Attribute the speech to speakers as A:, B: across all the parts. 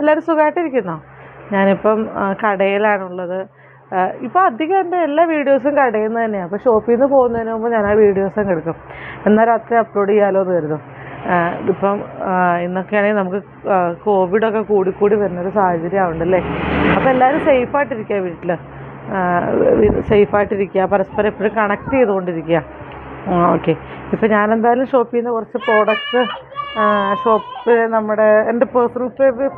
A: എല്ലാവരും സുഖമായിട്ടിരിക്കുന്നോ ഞാനിപ്പം കടയിലാണുള്ളത്. ഇപ്പോൾ ഇപ്പം അധികം എന്റെ എല്ലാ വീഡിയോസും കടയിൽ നിന്ന് തന്നെയാണ് അപ്പോൾ ഷോപ്പിൽ നിന്ന് പോകുന്നതിന് മുമ്പ് ഞാൻ ആ വീഡിയോസ് അങ്ങ് എടുക്കും. എന്നാൽ അപ്ലോഡ് ചെയ്യാലോ എന്ന് കരുതും. ഇപ്പം ഇന്നൊക്കെയാണെങ്കിൽ നമുക്ക് കോവിഡൊക്കെ കൂടിക്കൂടി വരുന്നൊരു സാഹചര്യം ആവുന്നുണ്ടല്ലേ അപ്പോൾ എല്ലാവരും സേഫായിട്ടിരിക്കുക വീട്ടിൽ സേഫായിട്ടിരിക്കുക പരസ്പരം എപ്പോഴും കണക്ട് ചെയ്തുകൊണ്ടിരിക്കുക ഓക്കെ. ഇപ്പം ഞാൻ എന്തായാലും ഷോപ്പിൽ നിന്ന് കുറച്ച് പ്രോഡക്റ്റ്സ് ഷോപ്പിൽ നമ്മുടെ എന്റെ പേഴ്സണൽ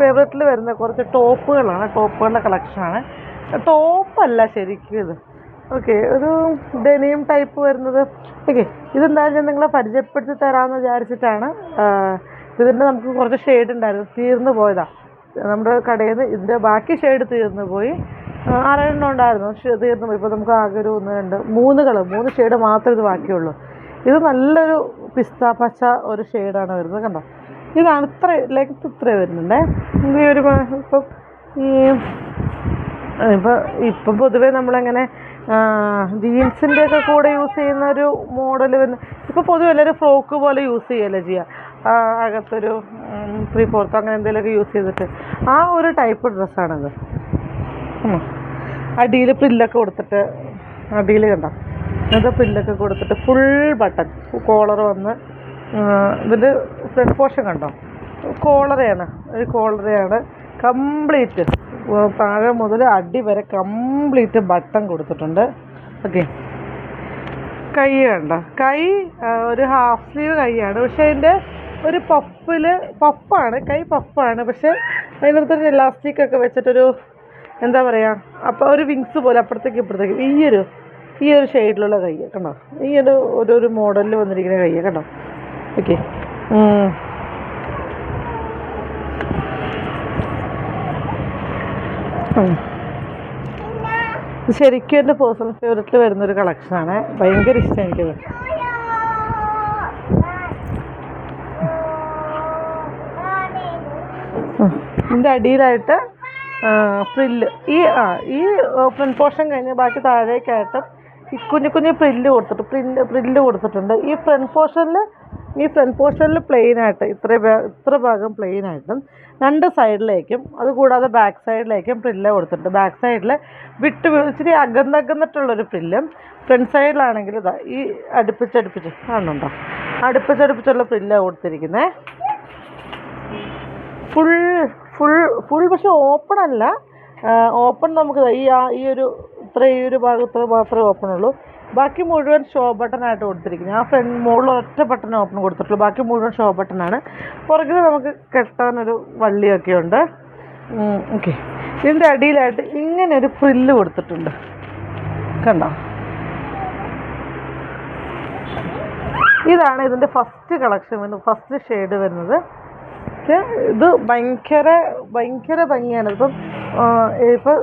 A: ഫേവറേറ്റിൽ വരുന്ന കുറച്ച് ടോപ്പുകളാണ് ടോപ്പുകളുടെ കളക്ഷനാണ്. ടോപ്പല്ല ശരിക്കും ഇത്. ഓക്കെ ഒരു ഡെനിയും ടൈപ്പ് വരുന്നത്. ഓക്കെ ഇതെന്തായാലും ഞാൻ നിങ്ങളെ പരിചയപ്പെടുത്തി തരാമെന്ന് വിചാരിച്ചിട്ടാണ് ഇതിന്റെ നമുക്ക് കുറച്ച് ഷെയ്ഡ് ഉണ്ടായിരുന്നു തീർന്നു പോയതാണ് നമ്മുടെ കടയിൽ നിന്ന് ഇതിന്റെ ബാക്കി ഷെയ്ഡ് തീർന്നു പോയി. ആറെണ്ണം ഉണ്ടായിരുന്നു തീർന്നു പോയി. ഇപ്പോൾ നമുക്ക് ആകെ ഒരു ഒന്ന് രണ്ട് മൂന്ന് കളർ മൂന്ന് ഷെയ്ഡ് മാത്രമേ ഇത് ബാക്കിയുള്ളൂ. ഇത് നല്ലൊരു പിസ്ത പച്ച ഒരു ഷെയ്ഡാണ് വരുന്നത് കണ്ടോ? ഇതാണ് ഇത്ര ലെങ്ത് ഇത്ര വരുന്നുണ്ടേ. ഈ ഒരു ഇപ്പം ഈ ഇപ്പം ഇപ്പം പൊതുവേ നമ്മളങ്ങനെ ജീൻസിന്റെ ഒക്കെ കൂടെ യൂസ് ചെയ്യുന്ന ഒരു മോഡൽ വരുന്ന ഇപ്പോൾ പൊതുവെ എല്ലാവരും ഫ്രോക്ക് പോലെ യൂസ് ചെയ്യല്ലേ ചെയ്യുക അകത്തൊരു ത്രീ ഫോർത്ത് അങ്ങനെ എന്തെങ്കിലുമൊക്കെ യൂസ് ചെയ്തിട്ട്. ആ ഒരു ടൈപ്പ് ഡ്രസ്സാണിത് അടിയിൽ പ്രില്ലൊക്കെ കൊടുത്തിട്ട് അടിയിൽ കണ്ടോ? അങ്ങനത്തെ പില്ലൊക്കെ കൊടുത്തിട്ട് ഫുൾ ബട്ടൺ കോളർ വന്ന് ഇതിന്റെ ഫ്രണ്ട് പോർഷൻ കണ്ടോ? കോളറയാണ് ഒരു കോളറയാണ് കംപ്ലീറ്റ് താഴെ മുതൽ അടി വരെ കംപ്ലീറ്റ് ബട്ടൺ കൊടുത്തിട്ടുണ്ട്. ഓക്കെ കൈ കണ്ട കൈ ഒരു ഹാഫ് സ്ലീവ് കൈയാണ്. പക്ഷെ അതിന്റെ ഒരു പഫിൽ പഫാണ് കൈ പഫാണ് പക്ഷെ അതിനകത്തൊരു ഇലാസ്റ്റിക് ഒക്കെ വെച്ചിട്ടൊരു എന്താ പറയുക അപ്പോൾ ഒരു വിങ്സ് പോലെ അപ്പുറത്തേക്ക് ഇപ്പുറത്തേക്ക്. ഈ ഒരു ഈ ഒരു ഷെയ്ഡിലുള്ള കൈ കണ്ടോ? ഈ ഒരു ഒരു ഒരു മോഡലിൽ വന്നിരിക്കുന്ന കൈ കണ്ടോ? ഓക്കെ ശരിക്കും എന്റെ പേഴ്സണൽ ഫേവറേറ്റിൽ വരുന്നൊരു കളക്ഷനാണ് ഭയങ്കര ഇഷ്ടം എനിക്കത്. ഇതിന്റെ അടിയിലായിട്ട് ഫ്രില്ല് ഈ ആ ഈ ഓപ്പൺ പോർഷൻ കഴിഞ്ഞ് ബാക്കി താഴേക്കായിട്ട് ഈ കുഞ്ഞു കുഞ്ഞു പ്രില്ല് കൊടുത്തിട്ട് പ്രില്ല് പ്രില്ല് കൊടുത്തിട്ടുണ്ട്. ഈ ഫ്രണ്ട് പോർഷനിൽ ഈ ഫ്രണ്ട് പോർഷനിൽ പ്ലെയിൻ ആയിട്ട് ഇത്ര ഇത്ര ഭാഗം പ്ലെയിൻ ആയിട്ടും രണ്ട് സൈഡിലേക്കും അതുകൂടാതെ ബാക്ക് സൈഡിലേക്കും പ്രില്ല് കൊടുത്തിട്ടുണ്ട്. ബാക്ക് സൈഡിൽ വിട്ട് ഇച്ചിരി അകന്നകന്നിട്ടുള്ളൊരു പ്രില്ലും ഫ്രണ്ട് സൈഡിലാണെങ്കിൽ ഇതാ ഈ അടുപ്പിച്ചടുപ്പിച്ച് കാണുന്നുണ്ടോ? അടുപ്പിച്ചടുപ്പിച്ചുള്ള പ്രില്ല് കൊടുത്തിരിക്കുന്നത് ഫുൾ ഫുൾ ഫുൾ പക്ഷേ ഓപ്പൺ അല്ല. ഓപ്പൺ നമുക്ക് ഈ ആ ഈ ഒരു ഇത്ര ഈ ഒരു ഭാഗത്ത് മാത്രമേ ഓപ്പൺ ഉള്ളൂ. ബാക്കി മുഴുവൻ ഷോ ബട്ടൺ ആയിട്ട് കൊടുത്തിരിക്കുന്നത്. ആ ഫ്രണ്ട് മുകളിൽ ഒറ്റ ബട്ടൺ ഓപ്പൺ കൊടുത്തിട്ടുള്ളൂ. ബാക്കി മുഴുവൻ ഷോ ബട്ടണാണ് പുറകിൽ നമുക്ക് കെട്ടാനൊരു വള്ളിയൊക്കെ ഉണ്ട്. ഓക്കെ ഇതിന്റെ അടിയിലായിട്ട് ഇങ്ങനെ ഒരു ഫ്രില്ല് കൊടുത്തിട്ടുണ്ട്. കണ്ടോ? ഇതാണ് ഇതിന്റെ ഫസ്റ്റ് കളക്ഷൻ വരുന്നത്. ഫസ്റ്റ് ഷെയ്ഡ് വരുന്നത്. ഇത് ഭയങ്കര ഭയങ്കര ഭംഗിയാണ്. ഇപ്പം ആ, ഇപ്പം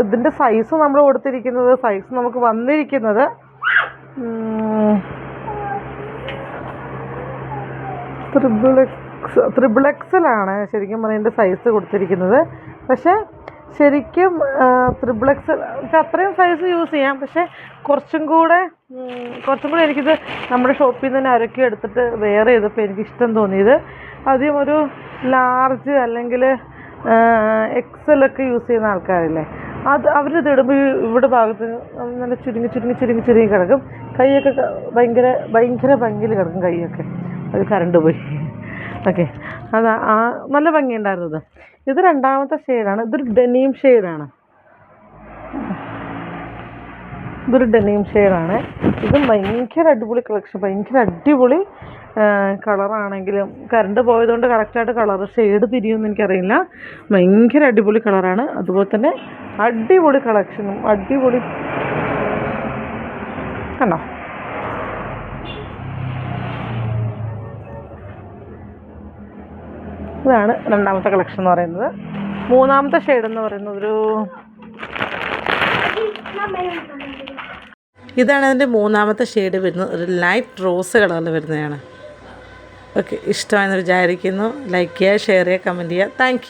A: ഇതിന്റെ സൈസ് നമ്മൾ കൊടുത്തിരിക്കുന്നത് സൈസ് നമുക്ക് വന്നിരിക്കുന്നത് ത്രിബിൾ എക്സ് ത്രിബിൾ എക്സിലാണ് ശരിക്കും പറഞ്ഞാൽ ഇതിന്റെ സൈസ് കൊടുത്തിരിക്കുന്നത്. പക്ഷേ ശരിക്കും ത്രിബിൾ എക്സൽ അത്രയും സൈസ് യൂസ് ചെയ്യാം. പക്ഷേ കുറച്ചും കൂടെ കുറച്ചും കൂടെ എനിക്കിത് നമ്മുടെ ഷോപ്പിൽ നിന്ന് തന്നെ അരക്കി എടുത്തിട്ട് വേറെ ചെയ്തപ്പോൾ എനിക്കിഷ്ടം തോന്നിയത്. ആദ്യം ഒരു ലാർജ് അല്ലെങ്കിൽ എക്സലൊക്കെ യൂസ് ചെയ്യുന്ന ആൾക്കാരില്ലേ? അത് അവരിത് ഇടുമ്പോൾ ഈ ഇവിടെ ഭാഗത്ത് നല്ല ചുരുങ്ങി ചുരുങ്ങി ചുരുങ്ങി ചുരുങ്ങി കിടക്കും. കൈയൊക്കെ ഭയങ്കര ഭയങ്കര ഭംഗിയിൽ കിടക്കും കൈയൊക്കെ. അത് കറണ്ട് പോയി. ഓക്കെ അത് ആ നല്ല ഭംഗി ഇത്. ഇത് രണ്ടാമത്തെ ഷെയ്ഡാണ് ഇതൊരു ഡെനീം ഷെയ്ഡാണ് ഇതൊരു ഡെനീം ഷെയ്ഡാണ് ഇത് ഭയങ്കര അടിപൊളി കളക്ഷൻ ഭയങ്കര അടിപൊളി കളറാണെങ്കിലും കറണ്ട് പോയതുകൊണ്ട് കറക്റ്റായിട്ട് കളർ ഷെയ്ഡ് തിരിയുമെന്ന് എനിക്കറിയില്ല. ഭയങ്കര അടിപൊളി കളറാണ് അതുപോലെ തന്നെ അടിപൊളി കളക്ഷനും അടിപൊളി കണ്ടോ? ഇതാണ് രണ്ടാമത്തെ കളക്ഷൻ എന്ന് പറയുന്നത്. മൂന്നാമത്തെ ഷെയ്ഡ് എന്ന് പറയുന്നത് ഒരു ഇതാണ് അതിന്റെ മൂന്നാമത്തെ ഷെയ്ഡ് വരുന്നത്. ഒരു ലൈറ്റ് റോസ് കളറിൽ വരുന്നതാണ്. ഓക്കെ ഇഷ്ടമായെന്ന് വിചാരിക്കുന്നു. ലൈക്ക് ചെയ്യുക ഷെയർ ചെയ്യുക കമന്റ് ചെയ്യുക. താങ്ക്